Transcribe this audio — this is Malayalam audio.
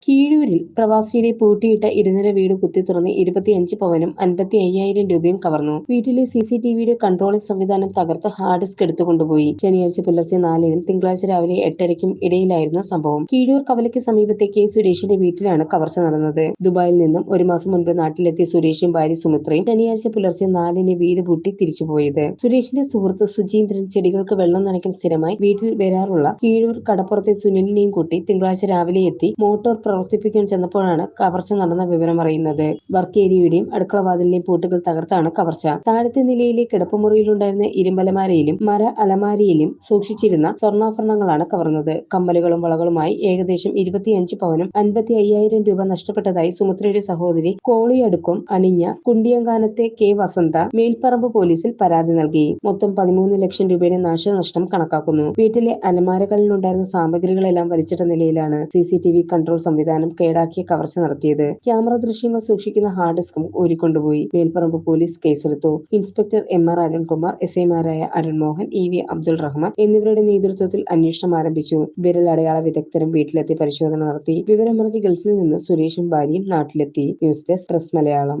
que കീഴൂരിൽ പ്രവാസിയുടെ പൂട്ടിയിട്ട ഇരുനില വീട് കുത്തിത്തുറന്ന് ഇരുപത്തിയഞ്ച് പവനും അൻപത്തി അയ്യായിരം രൂപയും കവർന്നു. വീട്ടിലെ സി സി ടി വിയുടെ കൺട്രോളിംഗ് സംവിധാനം തകർത്ത് ഹാർഡ് ഡിസ്ക് എടുത്തുകൊണ്ടുപോയി ശനിയാഴ്ച പുലർച്ചെ നാലിനും തിങ്കളാഴ്ച രാവിലെ എട്ടരയ്ക്കും ഇടയിലായിരുന്നു സംഭവം. കീഴൂർ കവലയ്ക്ക് സമീപത്തെ കെ സുരേഷിന്റെ വീട്ടിലാണ് കവർച്ച നടന്നത്. ദുബായിൽ നിന്നും ഒരു മാസം മുൻപ് നാട്ടിലെത്തിയ സുരേഷും ഭാര്യ സുമിത്രയും ശനിയാഴ്ച പുലർച്ചെ നാലിന് വീട് പൂട്ടി തിരിച്ചുപോയത് സുരേഷിന്റെ സുഹൃത്ത് സുജീന്ദ്രൻ ചെടികൾക്ക് വെള്ളം നനയ്ക്കാൻ സ്ഥിരമായി വീട്ടിൽ വരാറുള്ള കീഴൂർ കടപ്പുറത്തെ സുനിലിനെയും കൂട്ടി തിങ്കളാഴ്ച രാവിലെ എത്തി മോട്ടോർ പ്രവർത്തിപ്പിക്കാൻ ചെന്നപ്പോഴാണ് കവർച്ച നടന്ന വിവരം അറിയുന്നത്. വർക്ക് ഏരിയയുടെയും അടുക്കളവാതിലിന്റെയും പൂട്ടുകൾ തകർത്താണ് കവർച്ച. താഴത്തെ നിലയിലെ കിടപ്പുമുറിയിലുണ്ടായിരുന്ന ഇരുമ്പലമാരയിലും മര അലമാരിയിലും സൂക്ഷിച്ചിരുന്ന സ്വർണാഭരണങ്ങളാണ് കവർന്നത്. കമ്മലുകളും വളകളുമായി ഏകദേശം ഇരുപത്തിയഞ്ച് പവനും അൻപത്തി അയ്യായിരം രൂപ നഷ്ടപ്പെട്ടതായി സുമിത്രയുടെ സഹോദരി കോളിയടുക്കും അണിഞ്ഞ കുണ്ടിയങ്കാനത്തെ കെ വസന്ത മേൽപ്പറമ്പ് പോലീസിൽ പരാതി നൽകി. മൊത്തം പതിമൂന്ന് ലക്ഷം രൂപയുടെ നാശനഷ്ടം കണക്കാക്കുന്നു. വീട്ടിലെ അലമാരകളിലുണ്ടായിരുന്ന സാമഗ്രികളെല്ലാം വലിച്ചിട്ട നിലയിലാണ്. സി കൺട്രോൾ സംവിധാനം കേടാക്കിയ കവർച്ച നടത്തിയത്. ക്യാമറ ദൃശ്യങ്ങൾ സൂക്ഷിക്കുന്ന ഹാർഡ് ഡിസ്കും ഊരിക്കൊണ്ടുപോയി. മേൽപ്പറമ്പ് പോലീസ് കേസെടുത്തു. Inspector M R Arunkumar S ഐമാരായ അരുൺമോഹൻ ഇ വി അബ്ദുൾ റഹ്മാൻ എന്നിവരുടെ നേതൃത്വത്തിൽ അന്വേഷണം ആരംഭിച്ചു. വിരലടയാള വിദഗ്ധരും വീട്ടിലെത്തി പരിശോധന നടത്തി. വിവരമറിഞ്ഞ് ഗൾഫിൽ നിന്ന് സുരേഷും ഭാര്യയും നാട്ടിലെത്തി. News desk press Malayalam.